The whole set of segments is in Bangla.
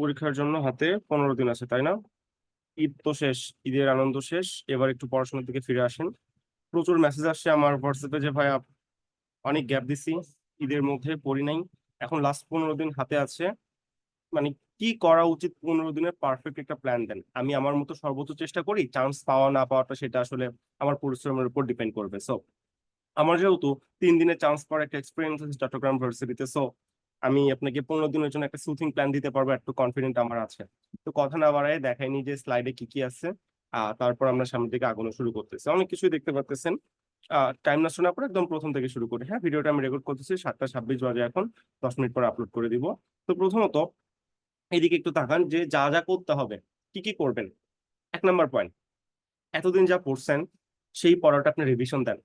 পরীক্ষার জন্য হাতে পনেরো দিন আছে, তাই না? ঈদ তো শেষ, ঈদের আনন্দ শেষ, এবার একটু পড়াশোনার দিকে ফিরে আসেন। প্রচুর মেসেজ আসছে আমার হোয়াটসঅ্যাপে যে, ভাই অনেক গ্যাপ দিছি, ঈদের মধ্যে পড়ি নাই। এখন লাস্ট পনেরো দিন হাতে আছে। মানে কি করা উচিত পনেরো দিনের পারফেক্ট একটা প্ল্যান দেন? আমি আমার মতো সর্বোচ্চ চেষ্টা করি চান্স পাওয়া না পাওয়াটা সেটা আসলে আমার পরিশ্রমের উপর ডিপেন্ড করবে। সো আমার যেহেতু তিন দিনের চান্স পাওয়ার একটা এক্সপিরিয়েন্স আছে চট্টগ্রাম ভার্সিটিতে সো আমি আপনাকে পনেরো দিনের জন্য একটা সুথিং প্ল্যান দিতে পারব, একটু কনফিডেন্ট আমার আছে। তো কথা না বাড়ায় দেখাইনি যে স্লাইডে কি কি আছে। তারপর আমরা সামনের দিকে আগানো শুরু করতেছি। অনেক কিছুই দেখতে পাচ্ছেন টাইম নষ্ট না করে একদম প্রথম থেকে শুরু করি। হ্যাঁ ভিডিওটা আমি রেকর্ড করতেছি, সাতটা ছাব্বিশ বাজে এখন, দশ মিনিট পর আপলোড করে দিব। তো প্রথমত, এদিকে একটু তাকান যে যা যা করতে হবে, কি কি করবেন? এক নাম্বার পয়েন্ট এতদিন যা পড়ছেন, সেই পড়াটা আপনি রিভিশন দেন।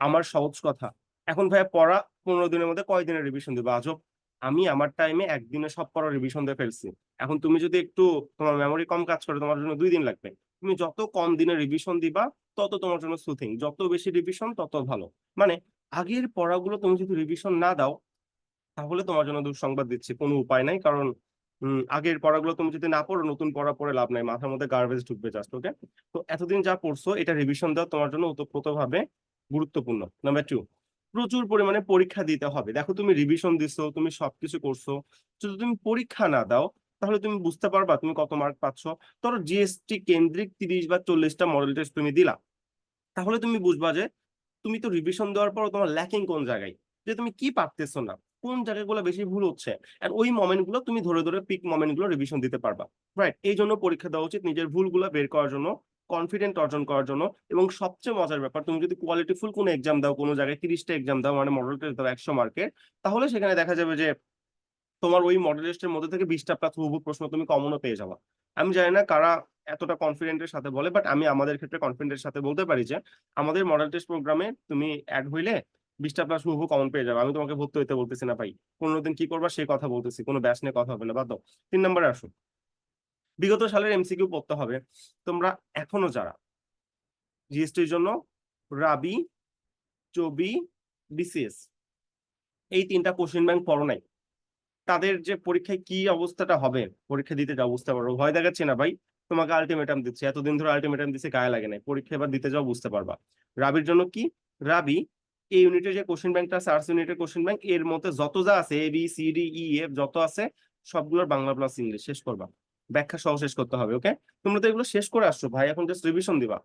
আমার সহজ কথা। এখন ভাইয়া পড়া পনেরো দিনের মধ্যে কয় দিনের রিভিশন দেবো? আজব আমি আমার টাইমে একদিনে সব পড়া রিভিশন দিয়ে ফেলছি। এখন তুমি যদি একটু তোমার মেমোরি কম কাজ করে, তোমার জন্য দুই দিন লাগবে। তুমি যত কম দিনে রিভিশন দিবা, তত তোমার জন্য সুথিং যত বেশি রিভিশন তত ভালো। মানে আগের পড়াগুলো তুমি যদি রিভিশন না দাও, তাহলে তোমার জন্য দুঃসংবাদ দিচ্ছি। কোনো উপায় নাই, কারণ আগের পড়াগুলো তুমি যদি না পড়ো, নতুন পড়া পড়ে লাভ নাই। মাথার মধ্যে গার্বেজ ঢুকবে জাস্ট ওকে তো এতদিন যা পড়ছো, এটা রিভিশন দেওয়া তোমার জন্য ওতপ্রোতভাবে গুরুত্বপূর্ণ। নাম্বার টু প্রচুর পরিমাণে পরীক্ষা দিতে হবে। দেখো তুমি রিভিশন দিছো, তুমি সবকিছু করছ। যদি তুমি পরীক্ষা না দাও, তাহলে তুমি বুঝতে পারবা তুমি কত মার্ক পাচ্ছ। ধরো জিএসটি কেন্দ্রিক তিরিশ বা চল্লিশটা মডেল টেস্ট তুমি দিলা। তাহলে তুমি বুঝবা যে তুমি তো রিভিশন দেওয়ার পর তোমার ল্যাকিং কোন জায়গায়? যে তুমি কি পারতেছো না? কোন জায়গাগুলো বেশি ভুল হচ্ছে? আর ওই মোমেন্টগুলো তুমি ধরে ধরে পিক মোমেন্টগুলো রিভিশন দিতে পারবা। রাইট এই জন্য পরীক্ষা দেওয়া উচিত নিজের ভুলগুলো বের করার জন্য। কনফিডেন্ট অর্জন করার জন্য। এবং সবচেয়ে মজার ব্যাপার, তুমি যদি কোয়ালিটিফুল কোনো এক্সাম দাও, কোনো জায়গায় তিরিশটা এক্সাম দাও মানে মডেল টেস্ট দাও একশো মার্কের তাহলে সেখানে দেখা যাবে যে তোমার ওই মডেল টেস্টের মধ্যে থেকে বিশটা প্লাস হুবহু প্রশ্ন তুমি কমনও পেয়ে যাবা। আমি জানি না কারা এতটা কনফিডেন্টের সাথে বলে বাট আমি আমাদের ক্ষেত্রে কনফিডেন্টের সাথে বলতে পারি যে, আমাদের মডেল টেস্ট প্রোগ্রামে তুমি অ্যাড হইলে বিশটা প্লাস হুবহু কমন পেয়ে যাবে। আমি তোমাকে ভর্তি হইতে বলতেছি না ভাই। পনেরো দিন কি করবা সেই কথা বলতেছি, কোনো ব্যাস নিয়ে কথা হবে না, বাদ দাও। তিন নম্বরে আসো। বিগত সালের এমসিকিউ পড়তে হবে। তোমরা এখনও যারা জিএসটির জন্য রাবি, চবি বিসিএস এই তিনটা কোশ্চেন ব্যাংক পড়ো নাই, তাদের যে পরীক্ষায় কি অবস্থাটা হবে, পরীক্ষা দিতে যাও বুঝতে পারো। ভয় দেখাচ্ছে না ভাই, তোমাকে আলটিমেটাম দিচ্ছে। এতদিন ধরে আলটিমেটাম দিচ্ছে গায়ে লাগে নাই। পরীক্ষা এবার দিতে যাও বুঝতে পারবা। রাবির জন্য কি? রাবি এই ইউনিটের যে কোশ্চেন ব্যাংকটা আছে আর্টস ইউনিটের কোশ্চেন ব্যাংক এর মধ্যে যত যা আছে A B C D E F যত আছে, সবগুলোর বাংলা প্লাস ইংলিশ শেষ করবা। ব্যাখ্যা সহ শেষ করতে হবে ওকে তোমরা তো এগুলো শেষ করে আসছো, ভাই। এখন জাস্ট রিভিশন দিবা।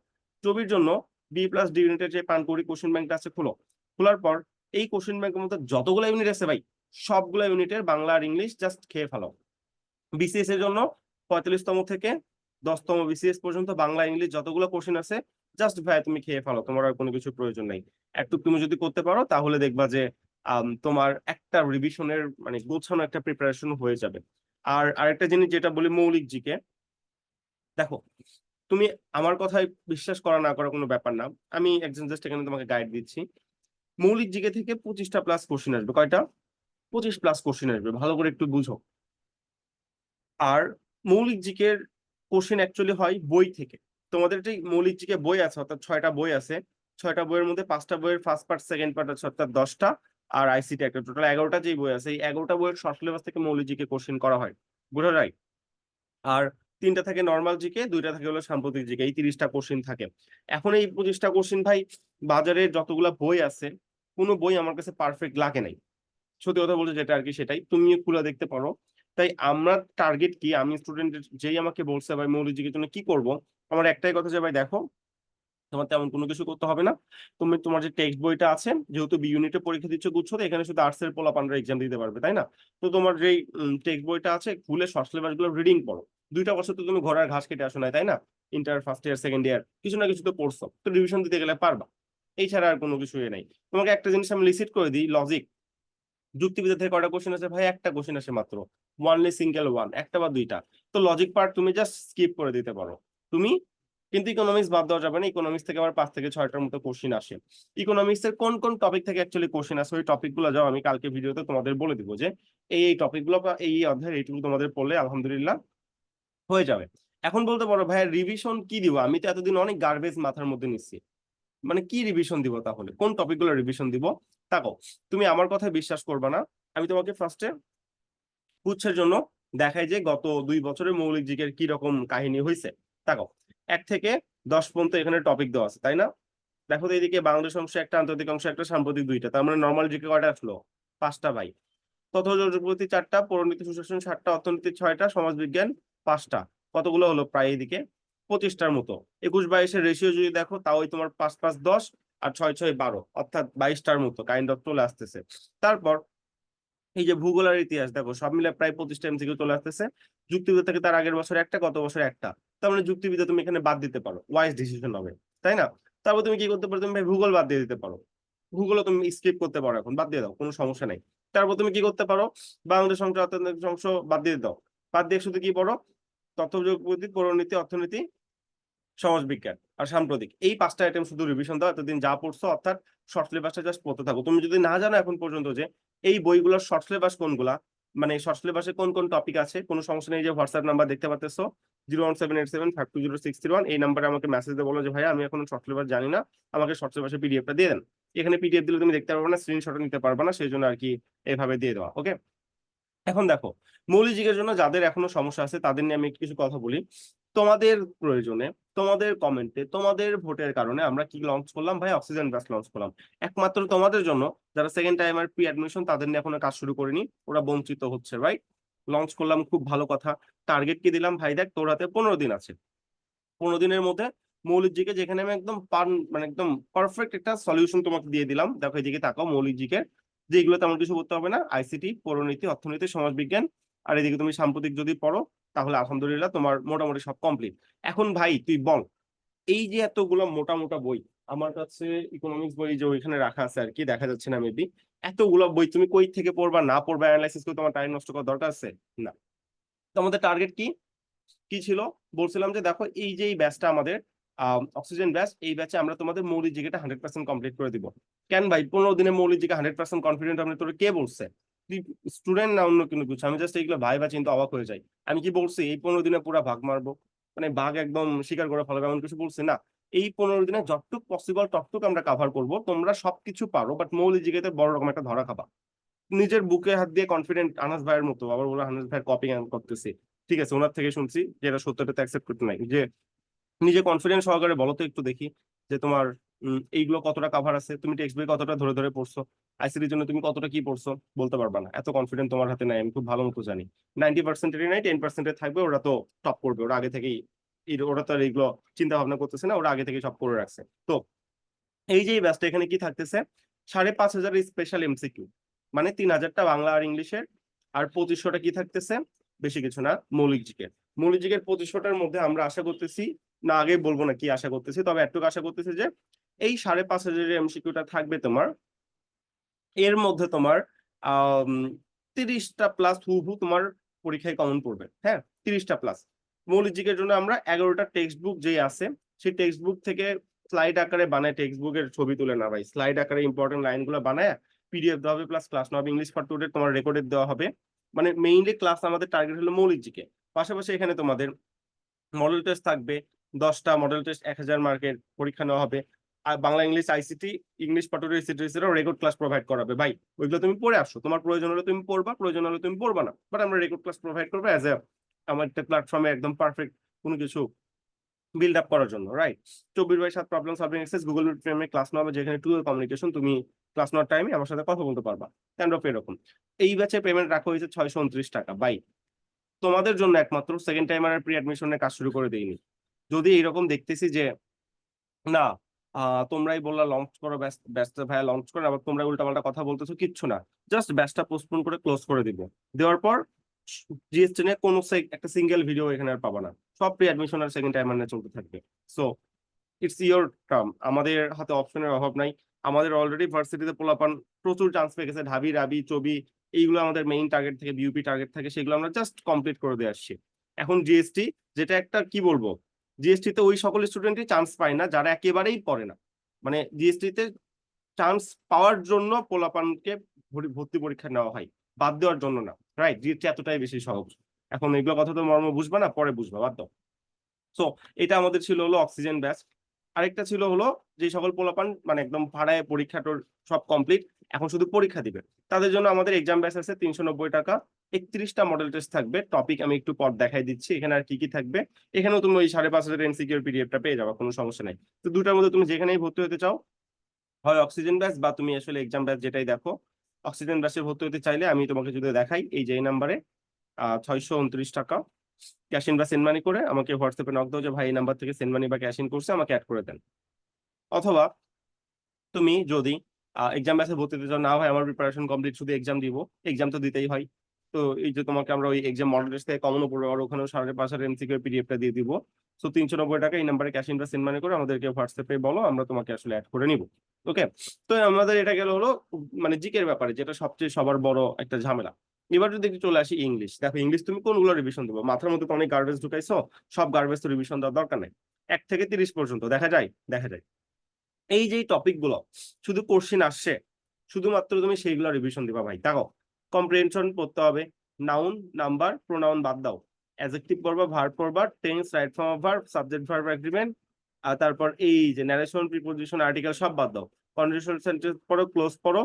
চবির জন্য বি প্লাস ডি ইউনিটের যে পানকুড়ি কোশ্চেন ব্যাংকটা আছে, খুলো। খোলার পর এই কোশ্চেন ব্যাংকের মধ্যে যতগুলো ইউনিট আছে, ভাই, সবগুলো ইউনিটের বাংলা আর ইংলিশ জাস্ট খেয়ে ফেলো। বিসিএস এর জন্য পঁয়তাল্লিশতম থেকে দশতম বিসিএস পর্যন্ত বাংলা ইংলিশ যতগুলো কোশ্চেন আছে জাস্ট ভাই, তুমি খেয়ে ফেলো। তোমার আর কোনো কিছু প্রয়োজন নেই। একটু তুমি যদি করতে পারো, তাহলে দেখবা যে তোমার একটা রিভিশনের মানে গোছানো একটা প্রিপারেশন হয়ে যাবে। আর আরেকটা জিনিস যেটা বলি মৌলিক জিকে, দেখো, তুমি আমার কথায় বিশ্বাস করা না করা কোনো ব্যাপার না। আমি একজন জাস্ট এখানে তোমাকে গাইড দিচ্ছি। মৌলিক জিকে থেকে পঁচিশটা প্লাস কোশ্চেন আসবে। কয়টা? পঁচিশ প্লাস কোশ্চেন আসবে। ভালো করে একটু বুঝো। আর মৌলিক জিকের কোশ্চেন অ্যাকচুয়ালি হয় বই থেকে। তোমাদের যে মৌলিক জিকে বই আছে, অর্থাৎ ছয়টা বই আছে। ছয়টা বইয়ের মধ্যে পাঁচটা বইয়ের ফার্স্ট পার্ট সেকেন্ড পার্ট আছে অর্থাৎ দশটা। আর আইসিটি একটা টোটাল এগারোটা যেই বই আছে, এই এগারোটা বইয়ের শর্ট সিলেবাস থেকে মৌলিক জিকে কোশ্চেন করা হয়। বুঝা যায় আর তিনটা থাকে নর্মাল জিকে, দুইটা থাকে হলো সাম্প্রতিক জিকে, এই তিরিশটা কোশ্চেন থাকে। এখন এই পঁচিশটা কোশ্চেন ভাই, বাজারে যতগুলা বই আছে, কোনো বই আমার কাছে পারফেক্ট লাগে নাই। সত্যি কথা বলতে যেটা আর কি সেটাই। তুমি খুলে দেখতে পারো। তাই আমরা টার্গেট কি? আমি স্টুডেন্টের যেই আমাকে বলছে, ভাই মৌলিক জিকের জন্য কি করব? আমার একটাই কথা যে, ভাই দেখো তোমার তেমন কোনো কিছু করতে হবে না। তুমি, তোমার যে টেক্সট বইটা আছে, যেহেতু বি ইউনিটে পরীক্ষা দিচ্ছ গুচ্ছ এখানে শুধু আর্টস এর পোলাপানরা এক্সাম দিতে পারবে, তাই না? তো তোমার যেই টেক্সট বইটা আছে, খুলে শর্ট সিলেবাসগুলো রিডিং পড়ো। দুইটা বছর তো তুমি ঘোড়ার ঘাস কেটে আসো না তাই না? Inter first year second year কিছু না কিছু তো পড়ছো, তো রিভিশন দিতে গেলে পারবা। এই ছাড়া আর কোনো কিছু নেই। তোমাকে একটা জিনিস আমি লিসিট করে দিই লজিক যুক্তিবিদ্যা থেকে কয়টা কোশ্চেন আছে ভাই? একটা কোশ্চেন আসে মাত্র। ওয়ানলি সিঙ্গেল ওয়ান একটা বা দুইটা। তো লজিক পার্ট তুমি জাস্ট স্কিপ করে দিতে পারো। তুমি কিন্তু ইকোনমিক্স বাদ দেওয়া যাবে না। ইকোনমিক্স থেকে আবার পাঁচ থেকে ছয়টার মতো কোশ্চেন আসে। ইকোনমিক্স এর কোন কোন টপিক থেকে অ্যাকচুয়ালি কোশ্চেন আসে, ওই টপিকগুলো যাও, আমি কালকে ভিডিওতে তোমাদের বলে দিব যে, এই এই টপিকগুলো বা এই অধ্যায় এইটুকু তোমাদের পড়লে আলহামদুলিল্লাহ হয়ে যাবে। এখন বলতে পারো ভাই রিভিশন কি দিব? আমি তো এতদিন অনেক গার্বেজ মাথার মধ্যে নিচ্ছি। মানে কি রিভিশন দিব তাহলে? কোন টপিকগুলো রিভিশন দিব? তাকো, তুমি আমার কথায় বিশ্বাস করবে না। আমি তোমাকে ফার্স্টে গুচ্ছের জন্য দেখায় যে গত দুই বছরে মৌলিক জিকের কি রকম কাহিনী হয়েছে দেখো এক থেকে দশ পর্যন্ত এখানে টপিক দেওয়া আছে, তাই না? দেখো তো এদিকে বাংলাদেশ অংশ একটা, আন্তর্জাতিক অংশ একটা, সাম্প্রতিক দুইটা, তার মানে নর্মাল জিকে কয়টা আসলো পাঁচটা ভাই তথ্য চারটা পরিণীতি সুশাসন সাতটা, অর্থনীতি ছয়টা, সমাজবিজ্ঞান পাঁচটা, কতগুলো হলো প্রায় এদিকে পঁচিশটার মতো। একুশ বাইশের রেশিও যদি দেখো তাওই তোমার পাঁচ পাঁচ দশ আর ছয় ছয় বারো, অর্থাৎ বাইশটার মতো কাইন্ড অফ চলে আসতেছে। তারপর এই যে ভূগোল আর ইতিহাস, দেখো সব মিলে প্রায় পঁচিশটা এমসিকিউ চলে আসতেছে। যুক্তিবিদ্যা থেকে তার আগের বছর একটা, গত বছর একটা। তার মানে যুক্তিবিদ্যা তুমি এখানে বাদ দিতে পারো ওয়াইজ ডিসিশন হবে, তাই না? তারপর তুমি কি করতে পারো? তুমি ভাই ভূগোল বাদ দিয়ে দিতে পারো। ভূগোলও তুমি স্কিপ করতে পারো এখন, বাদ দিয়ে দাও, কোনো সমস্যা নাই। তারপর তুমি কি করতে পারো? বাংলাদেশ অংশ, অর্থনৈতিক অংশ বাদ দিয়ে দাও। বাদ দিয়ে শুধু কি পড়ো? তথ্য যোগপতি পরিণীতি অর্থনীতি, সমাজবিজ্ঞান আর সাম্প্রতিক। এই পাঁচটা আইটেম শুধু রিভিশন দাও, এতদিন যা পড়ছো, অর্থাৎ শর্ট সিলেবাসটা জাস্ট পড়তে থাকো। তুমি যদি না জানো এখন পর্যন্ত যে, এই বইগুলোর শর্ট সিলেবাস কোনগুলা? মানে শর্ট সিলেবাসে কোন কোন টপিক আছে? কোনো সমস্যা নেই যে হোয়াটসঅ্যাপ নাম্বার দেখতে পাচ্ছ zero one seven eight seven five two zero six three one এই নাম্বারে আমাকে মেসেজ দিয়ে বলো যে ভাই আমি এখন শর্ট সিলেবাস জানি না। আমাকে শর্ট সিলেবাসের পিডিএফটা দিয়ে দেন। এখানে পিডিএফ দিলে তুমি দেখতে পারবে না স্ক্রিনশট নিতে পারবে না, সেই জন্য আর কি এভাবে দিয়ে দেওয়া ওকে এখন দেখো, মৌলিক জন্য যাদের এখনও সমস্যা আছে, তাদের নিয়ে আমি কিছু কথা বলি। তোমাদের প্রয়োজনে তোমাদের কমেন্টে তোমাদের ভোটের কারণে আমরা কি লঞ্চ করলাম ভাই? অক্সিজেন ব্যাস লঞ্চ করলাম। একমাত্র তোমাদের জন্য যারা সেকেন্ড টাইমার প্রি অ্যাডমিশন তাদের নিয়ে এখনও কাজ শুরু করিনি। ওরা বঞ্চিত হচ্ছে রাইট লঞ্চ করলাম, খুব ভালো কথা। টার্গেট কি দিলাম? ভাই, দেখ, তোর হাতে পনেরো দিন আছে। পনেরো দিনের মধ্যে মৌলিক জিকে যেখানে আমি একদম পান মানে একদম পারফেক্ট একটা সলিউশন তোমাকে দিয়ে দিলাম। দেখো, এদিকে তাকাও মৌলিক জিকে যেগুলো তেমন কিছু করতে হবে না। আইসিটি পরিণীতি অর্থনীতি, সমাজবিজ্ঞান। আর এদিকে তুমি সাম্প্রতিক যদি পড়ো তাহলে আলহামদুলিল্লাহ তোমার মোটামুটি সব কমপ্লিট এখন ভাই, তুই বল, এই যে এতগুলো মোটা মোটা বই, আমার কাছে ইকোনমিক্স বই যে ওইখানে রাখা আছে আর কি, দেখা যাচ্ছে না মেবি এতগুলো বই তুমি কই থেকে পড়বা, না পড়বা অ্যানালাইসিস করে তোমার টাইম নষ্ট করার দরকার আছে? না। তো আমাদের টার্গেট কি? কি ছিল? বলছিলাম যে দেখো, এই যে এই ব্যাচটা আমাদের অক্সিজেন ব্যাচ এই ব্যাচে আমরা তোমাদের মৌলিক জিকেটা হান্ড্রেড পার্সেন্ট কমপ্লিট করে দিব। কেন ভাই? পনেরো দিনে মৌলিক জিকে হান্ড্রেড পার্সেন্ট কনফিডেন্ট আপনি তোর কে বলছে? স্টুডেন্ট না, অন্য কোনো কিছু। আমি জাস্ট এইগুলো ভাই চিন্তা অবাক হয়ে যাই। আমি কি বলছি, এই পনেরো দিনে পুরো ভাগ মারবো? মানে ভাগ একদম স্বীকার করে ফেলব এমন কিছু বলছি না। এই পনেরো দিনে যতটুক পসিবল ততটুক আমরা কাভার করব। তোমরা সবকিছু পারো বাট মৌলিক জিকেতে বড় রকম একটা ধরা খাবা। নিজের বুকে হাত দিয়ে কনফিডেন্ট আনাস ভাইয়ের মতো, আবার বলে আনাস ভাইয়ের কপি করতেছি। ঠিক আছে, ওনার থেকে শুনছি যে এটা সত্যটাতে অ্যাকসেপ্ট করতে নাই। যে নিজে কনফিডেন্স সহকারে বলো তো একটু দেখি যে তোমার এইগুলো কতটা কাভার আছে? তুমি টেক্সট বই কতটা ধরে ধরে পড়ছো? আইসিটির জন্য তুমি কতটা কি পড়ছো? বলতে পারবা না। এত কনফিডেন্ট তোমার হাতে নাই, আমি খুব ভালো মতো জানি। নাইনটি পার্সেন্টেরই নাই টেন পার্সেন্টের থাকবে, ওরা তো টপ করবে। ওরা আগে থেকেই ওরা তো আর এইগুলো চিন্তা ভাবনা করতেছে না, ওরা আগে থেকে সব করে রাখছে। তো এই যে ব্যাচটা এখানে কি থাকতেছে? সাড়ে পাঁচ হাজার স্পেশাল এমসিকিউ মানে তিন হাজারটা বাংলা আর ইংলিশের। আর পঁচিশশোটা কি থাকতেছে? বেশি কিছু না, মৌলিক জিকের। মৌলিক জিকের পঁচিশশোটার মধ্যে আমরা আশা করতেছি, না আগে বলব না কি আশা করতেছি, তবে একটুকু আশা করতেছি যে এই সাড়ে পাঁচ হাজারের এমসিকিউটা থাকবে তোমার। এর মধ্যে তোমার তিরিশটা প্লাস হুবহু তোমার পরীক্ষায় কমন পড়বে। হ্যাঁ তিরিশটা প্লাস মৌলিক জিকের জন্য আমরা এগারোটা টেক্সট বুক যে আছে, সেই টেক্সট বুক থেকে স্লাইড আকারে বানায় টেক্সট বুকের ছবি তুলে না ভাই স্লাইড আকারে ইম্পর্টেন্ট লাইনগুলো বানায় পিডিএফ দেওয়া হবে প্লাস ক্লাস হবে। ইংলিশ ফর টুডে তোমার রেকর্ডেড দেওয়া হবে। মানে মেইনলি ক্লাস আমাদের টার্গেট হলো মৌলিক জিকে পাশাপাশি এখানে তোমাদের মডেল টেস্ট থাকবে, দশটা মডেল টেস্ট এক হাজার মার্কের পরীক্ষা নেওয়া হবে। বাংলা, ইংলিশ আইসিটি ইংলিশ, পাটুরি সিটিসিরও রেকর্ড ক্লাস প্রোভাইড করাবে। ভাই, ওইগুলো তুমি পড়ে আসো। তোমার প্রয়োজন হলে তুমি পড়বা, প্রয়োজন হলে তুমি পড়বা না। বাট আমরা রেকর্ড ক্লাস প্রোভাইড করব অ্যাজ এ আমার একটা প্ল্যাটফর্মে একদম পারফেক্ট কোনো কিছু বিল্ড আপ করার জন্য রাইট চব্বিশ বাই সাত problem solving access Google meet ফ্রেমে ক্লাস নেওয়া যেখানে টু কমিউনিকেশন তুমি ক্লাস নেওয়ার টাইমে আমার সাথে কথা বলতে পারবা। কাইন্ড অফ এরকম। এই ব্যাচে পেমেন্ট রাখা হয়েছে ছয়শো উনত্রিশ টাকা। বাই তোমাদের জন্য একমাত্র সেকেন্ড টাইমার প্রি অ্যাডমিশনের কাজ শুরু করে দেইনি। যদি এইরকম দেখতেছি যে, না তোমরাই বললা লঞ্চ করো ব্যাস ব্যাসটা ভাইয়া লঞ্চ করো, আবার তোমরা উল্টাপাল্টা কথা বলতেছো, কিচ্ছু না। জাস্ট ব্যাসটা পোস্টপোন করে ক্লোজ করে দিব। দেওয়ার পর জিএসটি নিয়ে কোনো একটা সিঙ্গেল ভিডিও এখানে আর পাবা না। সব প্রি অ্যাডমিশন আর সেকেন্ড টাইমার নিয়ে চলতে থাকবে। সো ইটস ইয়োর টার্ম আমাদের হাতে অপশনের অভাব নাই। আমাদের অলরেডি ভার্সিটিতে পোলাপান প্রচুর চান্স পেয়ে গেছে। ঢাবি, রাবি, চবি, এইগুলো আমাদের মেইন টার্গেট থেকে বিউপি টার্গেট থাকে, সেগুলো আমরা জাস্ট কমপ্লিট করে দিয়ে আসছি। এখন জিএসটি যেটা একটা, কি বলব? জিএসটি তে ওই সকল স্টুডেন্টই চান্স পায় না, যারা একেবারেই পড়ে না। মানে জিএসটি তে চান্স পাওয়ার জন্য পোলাপানকে ভর্তি পরীক্ষা নেওয়া হয়, বাদ দেওয়ার জন্য না রাইট জিএসটি এতটাই বেশি সহজ। এখন এগুলো কথা তো মর্ম বুঝবা না, পরে বুঝবা, বাদ দাও। সো এটা আমাদের ছিল হলো অক্সিজেন ব্যাচ আরেকটা ছিল হলো যে সকল পোলাপান মানে একদম ভাড়ায় পরীক্ষাটোর সব কমপ্লিট এখন শুধু পরীক্ষা দিবে। তাদের জন্য আমাদের এক্সাম ব্যাচ আছে তিনশো নব্বই টাকা। একত্রিশটা মডেল টেস্ট থাকবে। টপিক আমি একটু পর দেখাই দিচ্ছি, এখানে আর কি কি থাকবে? এখানেও তুমি ওই সাড়ে পাঁচ হাজার এমসিকিউর পিডিএফটা পেয়ে যাবে, কোনো সমস্যা নাই। তো দুটার মধ্যে তুমি যেখানেই ভর্তি হতে চাও, হয় অক্সিজেন ব্যাচ বা তুমি আসলে এক্সাম ব্যাচ যেটাই দেখো অক্সিজেন ব্যাচে ভর্তি হতে চাইলে আমি তোমাকে যদি দেখাই এই যে নাম্বারে ছয়শো উনত্রিশ টাকা। ক্যাশ ইন বা সেন্ড মানি করে আমাকে হোয়াটসঅ্যাপে নক দাও যে, ভাই, এই নাম্বার থেকে সেন্ড মানি বা ক্যাশ ইন করছে, আমাকে অ্যাড করে দেন। অথবা তুমি যদি এক্সাম ব্যাচে ভর্তি হতে চাও, না হয় আমার প্রিপারেশন কমপ্লিট শুধু এক্সাম দিব। এক্সাম তো দিতেই হয়। তো এই যে তোমাকে আমরা ওই এক্সাম মডেল টেস্ট থেকে কমনও পড়বে আর ওখানেও সাড়ে পাঁচ হাজার এমসিকিউ পিডিএফটা দিয়ে দিব। সো তিনশো নব্বই টাকা এই নাম্বারে ক্যাশ ইন সেন্ড মানি করে আমাদেরকে হোয়াটসঅ্যাপে বলো, আমরা তোমাকে আসলে অ্যাড করে নিব। ওকে তো আমাদের এটা গেল হলো মানে জিকের ব্যাপারে, যেটা সবচেয়ে সবার বড় একটা ঝামেলা। এবার যদি একটু চলে আসি ইংলিশ দেখো ইংলিশ তুমি কোনগুলো রিভিশন দেবো? মাথার মধ্যে তো অনেক গার্বেজ ঢুকাইছো, সব গার্বেজ তো রিভিশন দেওয়ার দরকার নেই। এক থেকে তিরিশ পর্যন্ত, দেখা যায় দেখা যায়। এই যে টপিকগুলো, শুধু কোশ্চিন আসছে, শুধুমাত্র তুমি সেইগুলো রিভিশন দিবা ভাই, দেখো। কম্প্রিহেনশন পড়তে হবে। নাউন নাম্বার প্রোনাউন বাদ দাও। অ্যাজেক্টিভ পড়বা ভার্ব পড়বা tense right form of verb subject verb agreement আর তারপর এই যে ন্যারেশন প্রিপোজিশন আর্টিকেল সব বাদ দাও। কন্ডিশনাল সেন্টেন্স পড়ো ক্লোজ পড়ো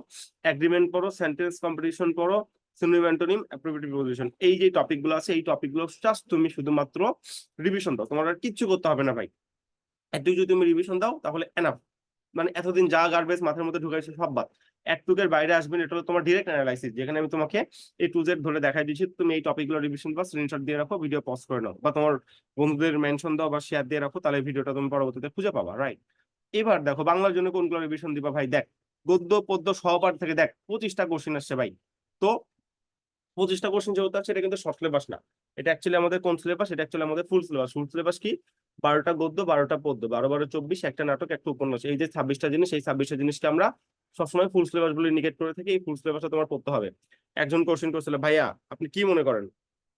এগ্রিমেন্ট পড়ো সেন্টেন্স কম্পিটিশন পড়ো সিনোনিম অ্যান্টোনিম অ্যাপ্রোপ্রিয়েট প্রিপোজিশন এই যে টপিকগুলো আছে, এই টপিকগুলো জাস্ট তুমি শুধুমাত্র রিভিশন দাও। তোমার আর কিচ্ছু করতে হবে না ভাই। একটু যদি তুমি রিভিশন দাও, তাহলে এনাফ মানে এতদিন যা গার্বেজ মাথার মধ্যে ঢুকাইছে সব বাদ। এক টুকের বাইরে আসবেন এটা হলো তোমার ডিরেক্ট অ্যানালাইসিস যেখানে আমি তোমাকে এই টু জেড ধরে দেখাই দিচ্ছি। তুমি এই টপিকগুলো রিভিশন বা স্ক্রিনশট দিয়ে রাখো ভিডিও পজ করে নাও, বা তোমার বন্ধুদের মেনশন দাও বা শেয়ার দিয়ে রাখো, তাহলে ভিডিওটা তুমি পরবর্তীতে খুঁজে পাবা রাইট এবার দেখো, বাংলার জন্য কোনগুলো রিভিশন দিবা ভাই? দেখ, গদ্য, পদ্য সহপাঠ থেকে দেখ, পঁচিশটা কোশ্চেন আসছে ভাই। তো পঁচিশটা কোশ্চেন যেহেতু আছে, এটা কিন্তু শর্ট সিলেবাস না। এটা অ্যাকচুয়ালি আমাদের কোন সিলেবাস এটা অ্যাকচুয়ালি আমাদের ফুল সিলেবাস ফুল সিলেবাস কি? বারোটা গদ্য, বারোটা পদ্য। বারো বারো, চব্বিশ, একটা নাটক, একটা উপন্যাস। এই যে ছাব্বিশটা জিনিস, এই ছাব্বিশটা জিনিসকে আমরা সবসময় ফুল সিলেবাস বলে ইন্ডিকেট করে থাকি। এই ফুল সিলেবাসটা তোমার পড়তে হবে। একজন কোশ্চেন করছিল, ভাইয়া, আপনি কি মনে করেন?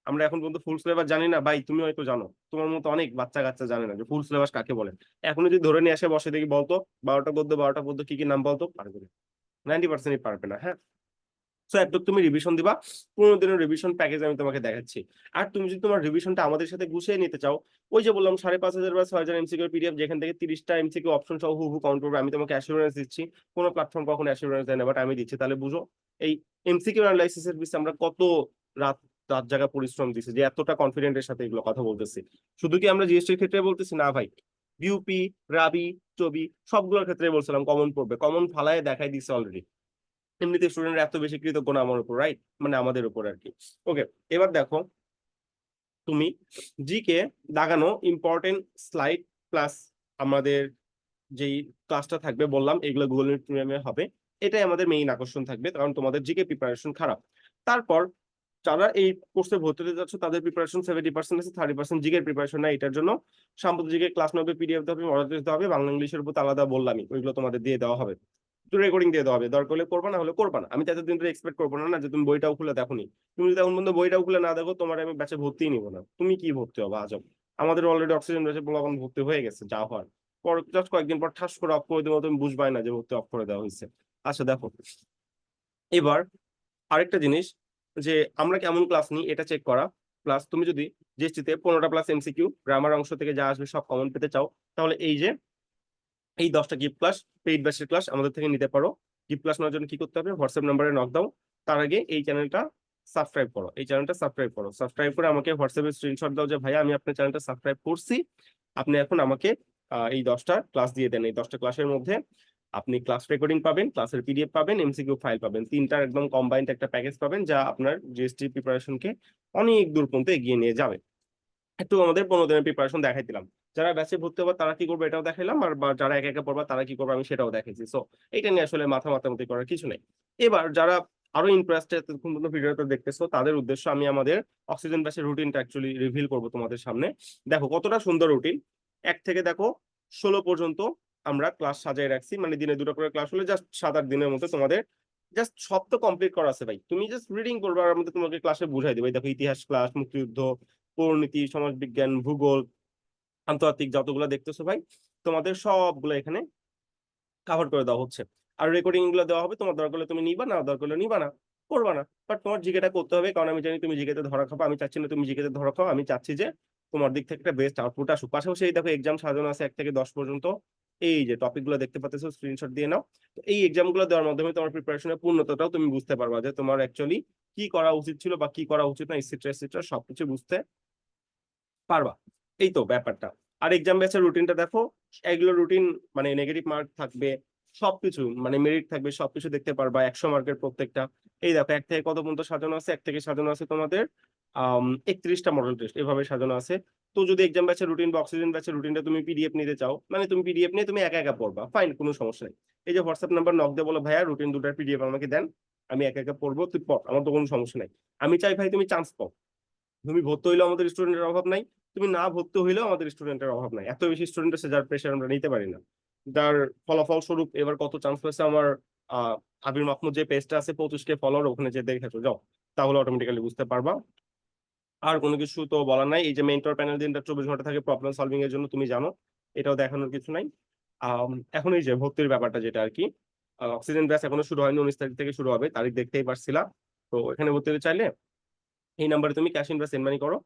আমরা এখন পর্যন্ত ফুল সিলেবাস জানি না। ভাই, তুমি হয়তো জানো। তোমার মতো অনেক বাচ্চা কাচ্চা জানে না যে ফুল সিলেবাস কাকে বলে। এখন যদি ধরে নিয়ে আসে, বসে দেখি, বলতো, বারোটা গদ্য, বারোটা পদ্য কি কি নাম বলতো? পারবে না। নাইনটি পার্সেন্টই পারবে না হ্যাঁ? সো একটু তুমি রিভিশন দিবা। পনেরো দিনের রিভিশন প্যাকেজ আমি তোমাকে দেখাচ্ছি। আর তুমি যদি তোমার রিভিশনটা আমাদের সাথে গুছিয়ে নিতে চাও, ওই যে বললাম সাড়ে পাঁচ হাজার বা ছয় হাজার এমসিকিউ পিডিএফ যেখান থেকে তিরিশটা এমসিকিউ অপশন সহ হু হু কাউন্ট করবে, আমি তোমাকে অ্যাসুরেন্স দিচ্ছি। কোনো প্ল্যাটফর্ম কখনো অ্যাসুরেন্স দেয় না বাট আমি দিচ্ছি। তাহলে বুঝো, এই এমসিকিউ অ্যানালাইসিসের বিষয়ে আমরা কত রাত রাত জায়গা পরিশ্রম দিচ্ছি যে এতটা কনফিডেন্টের সাথে এগুলো কথা বলতেছি। শুধু কি আমরা জিএসটির ক্ষেত্রে বলতেছি? না ভাই। বিউপি রাবি চবি সবগুলোর ক্ষেত্রে বলছিলাম কমন পড়বে। কমন ফালায় দেখাই দিচ্ছে অলরেডি এমনিতে স্টুডেন্টরা এত বেশি কৃতজ্ঞ না আমার উপর রাইট মানে আমাদের উপর আর কি ওকে এবার দেখো, তুমি জিকে দাগানো ইম্পর্টেন্ট স্লাইড প্লাস আমাদের যেই ক্লাসটা থাকবে, বললাম, এগুলো গুগল মিট হবে। এটাই আমাদের মেইন আকর্ষণ থাকবে, কারণ তোমাদের জিকে প্রিপারেশন খারাপ। তারপর যারা এই কোর্সে ভর্তি হতে যাচ্ছ, তাদের প্রিপারেশন সেভেন্টি পার্সেন্ট আছে থার্টি পার্সেন্ট জিকের প্রিপারেশন না এটার জন্য সাম্প্রতিক ক্লাস নবে পিডিএফ দেওয়া হবে টেস্ট দেওয়া হবে, বাংলা, ইংলিশের উপর আলাদা বললামই, ওইগুলো তোমাদের দিয়ে দেওয়া হবে। রেকর্ডিং দিয়ে দেওয়া হবে। দরকার হলে করবা, না হলে করবা না। আমি তো এতদিন ধরে এক্সপেক্ট করব না যে তুমি বইটাও খুলে দেখো নি তুমি যদি এখন পর্যন্ত বইটাও খুলে না দেখো, তোমার আমি ব্যাচে ভর্তিই নিবো না। তুমি কি ভর্তি হবে? আজব। আমাদের অলরেডি অক্সিজেন ব্যাচে এখন ভর্তি হয়ে গেছে, যা হওয়ার। পর জাস্ট কয়েকদিন পর ঠাস করে অফ করে দেবো, তুমি বুঝবাই না যে ভর্তি অফ করে দেওয়া হয়েছে। আচ্ছা দেখো। এবার আরেকটা জিনিস, যে আমরা কেমন ক্লাস নিই, এটা চেক করা। প্লাস তুমি যদি জিএসটিতে পনেরোটা প্লাস এমসিকিউ গ্রামার অংশ থেকে যা আসবে সব কমন পেতে চাও, তাহলে এই যে এই দশটা গিফট ক্লাস পেইড ব্যাচের ক্লাস আমাদের থেকে নিতে পারো। গিফট ক্লাস নেওয়ার জন্য কি করতে হবে? হোয়াটসঅ্যাপ নাম্বারে নক দাও তার আগে এই চ্যানেলটা সাবস্ক্রাইব করো। এই চ্যানেলটা সাবস্ক্রাইব করো। সাবস্ক্রাইব করে আমাকে হোয়াটসঅ্যাপে স্ক্রিনশট দাও যে ভাই আমি আপনার চ্যানেলটা সাবস্ক্রাইব করছি। আপনি এখন আমাকে এই দশটা ক্লাস দিয়ে দেন। এই দশটা ক্লাসের মধ্যে আপনি ক্লাস রেকর্ডিং পাবেন ক্লাসের পিডিএফ পাবেন এমসিকিউ ফাইল পাবেন। তিনটার একদম কম্বাইন্ড একটা প্যাকেজ পাবেন, যা আপনার জিএসটি প্রিপারেশনকে অনেক দূর পর্যন্ত এগিয়ে নিয়ে যাবে। একটু আমাদের পনেরো দিনের প্রিপারেশন দেখাই দিলাম। যারা ব্যাচে ভর্তি হবে তারা কি করবে এটাও দেখাইলাম, আর যারা একা একা পড়বা তারা কি করবে আমি সেটাও দেখাইছি। সো এটা নিয়ে আসলে মাথা মাতামাতি করার কিছু নেই। এবার যারা আরও ইন্টারেস্টেড ভিডিওটা দেখতেছো, তাদের উদ্দেশ্য আমি আমাদের অক্সিজেন ব্যাচের রুটিনটা অ্যাকচুয়ালি রিভিল করব তোমাদের সামনে। দেখো, কতটা সুন্দর রুটিন এক থেকে দেখো, ষোলো পর্যন্ত আমরা ক্লাস সাজাই রাখছি। মানে দিনে দুটো করে ক্লাস হলে জাস্ট সাত আট দিনের মধ্যে তোমাদের জাস্ট সব তো কমপ্লিট করা আছে ভাই। তুমি জাস্ট রিডিং করবে, আর আমাদের তোমাকে ক্লাসে বুঝাই দেবে। দেখো, ইতিহাস ক্লাস মুক্তিযুদ্ধ, পরিণীতি, সমাজ বিজ্ঞান, ভূগোল আন্তর্জাতিক যতগুলো দেখতেছো ভাই, তোমাদের সবগুলো এখানে কাভার করে দেওয়া হচ্ছে। আর রেকর্ডিংগুলো দেওয়া হবে, তোমার দরকার হলে তুমি নিবা, না দরকার হলে নিবা না, করবা না। বাট তোমার জিকেটা করতে হবে, কারণ আমি জানি তুমি জিকেতে ধরা খাব, আমি চাচ্ছি না তুমি জিকেতে ধরা খাও, আমি চাচ্ছি যে তোমার দিক থেকে একটা বেস্ট আউটপুট আসুক। পাশাপাশি এই দেখো এক্সাম সাজানো আছে এক থেকে দশ পর্যন্ত। এই যে টপিকগুলো দেখতে পাচ্ছ স্ক্রিনশট দিয়ে নাও। তো এই এক্সামগুলো দেওয়ার মাধ্যমে তোমার প্রিপারেশনের পূর্ণতাটাও তুমি বুঝতে পারবা যে তোমার অ্যাকচুয়ালি কি করা উচিত ছিল বা কি করা উচিত না এসিট্রা এসিট্রা সবকিছু বুঝতে পারবা। এই তো ব্যাপারটা। আর এক্সাম ব্যাচের রুটিনটা দেখো, এগুলো রুটিন মানে নেগেটিভ মার্ক থাকবে, সবকিছু মানে মেরিট থাকবে, সবকিছু দেখতে পারবা, একশো মার্কের প্রত্যেকটা। এই দেখো, এক থেকে কত পর্যন্ত সাজানো আছে? এক থেকে সাজানো আছে তোমাদের একত্রিশটা মডেল টেস্ট এভাবে সাজানো আছে। তো যদি এক্সাম ব্যাচের রুটিন বা অক্সিজেন ব্যাচের রুটিনটা তুমি পিডিএফ নিতে চাও মানে তুমি পিডিএফ নিয়ে তুমি একা একা পড়বা ফাইন কোনো সমস্যা নেই। এই যে হোয়াটসঅ্যাপ নাম্বার নক দিয়ে বলো, ভাইয়া রুটিন দুটার পিডিএফ আমাকে দেন, আমি একা একা পড়ব, তুই পড়, আমার তো কোনো সমস্যা নাই। আমি চাই, ভাই, তুমি চান্স পাও। তুমি ভর্তি হইলেও আমাদের স্টুডেন্টের অভাব নাই তুমি না ভর্তি হইলেও আমাদের স্টুডেন্টের অভাব নাই। এত বেশি স্টুডেন্ট আছে যার প্রেশার আমরা নিতে পারি না। যার ফলাফল স্বরূপ এবার কত চান্স পেয়েছে আমার আহ আবির মাহমুদ যে পেজটা আছে পঁচিশ কে ফলোয়ার ওখানে যে দেখেছ যাও। তাহলে অটোমেটিক্যালি বুঝতে পারবা। আর কোনো কিছু তো বলার নাই। এই যে মেন্টর প্যানেল দিনটা চব্বিশ ঘণ্টা থাকে প্রবলেম সলভিং এর জন্য, তুমি জানো, এটাও দেখানোর কিছু নাই। এখন এই যে ভর্তির ব্যাপারটা যেটা আর কি অক্সিজেন ব্যাস এখনও শুরু হয়নি, উনিশ তারিখ থেকে শুরু হবে, তারিখ দেখতেই পারছিলা। তো এখানে ভর্তি হতে চাইলে, এই নাম্বারে তুমি ক্যাশ ইন বা সেন্ড মানি করো।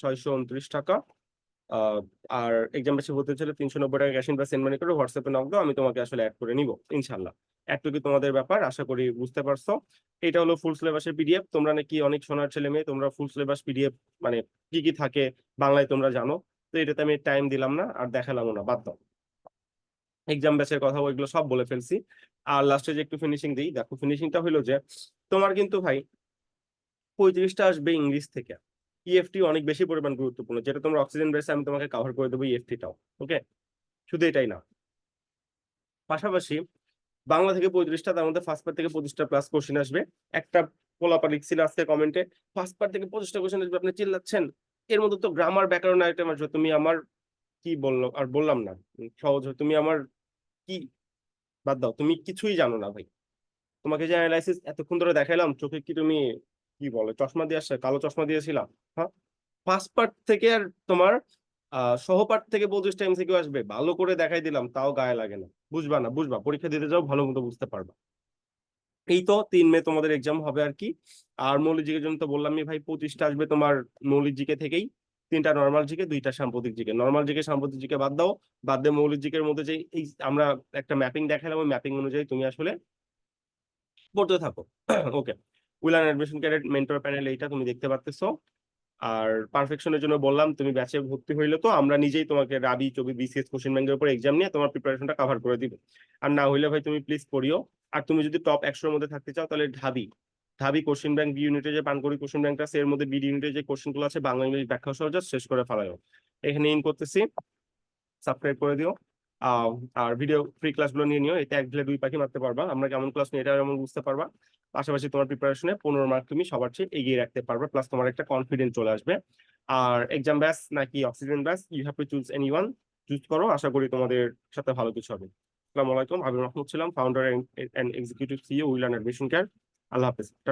ছয়শো উনত্রিশ টাকা। আর এক্সাম বেশি হতে চলে তিনশো নব্বই টাকা ক্যাশ ইন বা সেন্ড মানি করে হোয়াটসঅ্যাপে নক দাও, আমি তোমাকে আসলে অ্যাড করে নিব ইনশাল্লাহ এতটুকু তোমাদের ব্যাপার, আশা করি বুঝতে পারছ। এটা হলো ফুল সিলেবাসের পিডিএফ তোমরা নাকি অনেক সোনার ছেলে মেয়ে, তোমরা ফুল সিলেবাস পিডিএফ মানে কি কি থাকে বাংলায় তোমরা জানো। তো এটাতে আমি টাইম দিলাম না, আর দেখালামও না, বাদ দাও। এক্সাম ব্যাচের কথা ওইগুলো সব বলে ফেলছি। আর লাস্টে যে একটু ফিনিশিং দিই, দেখো ফিনিশিংটা হলো যে, তোমার কিন্তু ভাই পঁয়ত্রিশটা আসবে ইংলিশ থেকে। ইএফটি অনেক বেশি পরিমাণ গুরুত্বপূর্ণ। যেটা তোমরা অক্সিজেন বেসে আমি তোমাকে কভার করে দেবো ইএফটিটাও ওকে শুধু এটাই না। পাশাপাশি বাংলা থেকে পঁয়ত্রিশটা, তার মধ্যে ফার্স্ট পার্ট থেকে পঁচিশটা প্লাস কোশ্চেন আসবে। একটা পোলাপা লিখছিল আজকে কমেন্টে ফার্স্ট পার্ট থেকে পঁচিশটা কোশ্চেন আসবে, আপনি চিল্লাচ্ছেন? এর মধ্যে তো গ্রামার ব্যাকরণ আইটেম আসবে তুমি আমার কি বলল? আর বললাম না সহজ তুমি আমার কি? বাদ দাও, তুমি কিছুই জানো না ভাই। তোমাকে যে অ্যানালাইসিস এতক্ষণ ধরে দেখাইলাম, চোখে কি তুমি কি বলে? চশমা দিয়ে আসছে, কালো চশমা দিয়েছিলাম হ্যাঁ? ফার্স্ট পার্ট থেকে আর তোমার সহপাঠ থেকে পঁচিশটা এমসিকিউ আসবে, ভালো করে দেখাই দিলাম, তাও গায়ে লাগে না। বুঝবা না, বুঝবা, পরীক্ষা দিতে যাও, ভালো মতো বুঝতে পারবা। এই তো তিন মে তোমাদের এক্সাম হবে আর কি। আর মৌলিক জিকের জন্য তো বললামই ভাই, পঁচিশটা আসবে তোমার মৌলিক জিকে থেকেই। তিনটা নর্মাল জিকে, দুইটা সাম্প্রতিক জিকে। নর্মাল জিকে, সাম্প্রতিক জিকে বাদ দাও, বাদ দিয়ে মৌলিক জিকের মধ্যে যে এই আমরা একটা ম্যাপিং দেখালাম ওই ম্যাপিং অনুযায়ী তুমি আসলে পড়তে থাকো। ওকে উইলান অ্যাডমিশন ক্যাডেট মেন্টর প্যানেল এইটা তুমি দেখতে পাচ্তেছো আর পারফেকশনের জন্য বললাম, তুমি ব্যাচে ভর্তি হইলে তো আমরা নিজেই তোমাকে রাবি চবি বিসিএস কোশ্চেন ব্যাংকের উপর এক্সাম নিয়ে তোমার প্রিপারেশনটা কভার করে দিব। আর না হইলে ভাই তুমি প্লিজ পড়িও। আর তুমি যদি টপ একশোর মধ্যে থাকতে চাও, তাহলে ঢাবি ঢাবি কোশ্চেন ব্যাংক বি ইউনিটে যে পানকড়ি কোশ্চেন ব্যাংকটা আছে, এর মধ্যে বি ইউনিটে যে কোশ্চেনগুলো আছে, বাংলা ইংলিশ ব্যাখ্যা সহজ শেষ করে ফেলাইও এখানে ইন করতেছি সাবস্ক্রাইব করে দিও। আর ভিডিও ফ্রি ক্লাসগুলো নিয়ে নিও। এতে এক ঢিলে দুই পাখি মারতে পারবা। আমরা কেমন ক্লাস নিই, এটা যেমন বুঝতে পারবা। পাশাপাশি তোমার প্রিপারেশনে পনেরো মার্ক তুমি সবার চেয়ে এগিয়ে রাখতে পারবে প্লাস তোমার একটা কনফিডেন্স চলে আসবে। আর এক্সাম ব্যাস নাকি অক্সিজেন ব্যাস you have to choose any one choose করো, আশা করি তোমাদের সাথে ভালো কিছু হবে। আসসালামু আলাইকুম আবির মাহমুদ ছিলাম ফাউন্ডার এন্ড এক্সিকিউটিভ সিও উইলান অ্যাডমিশন কেয়ার। আল্লাহ হাফেজ।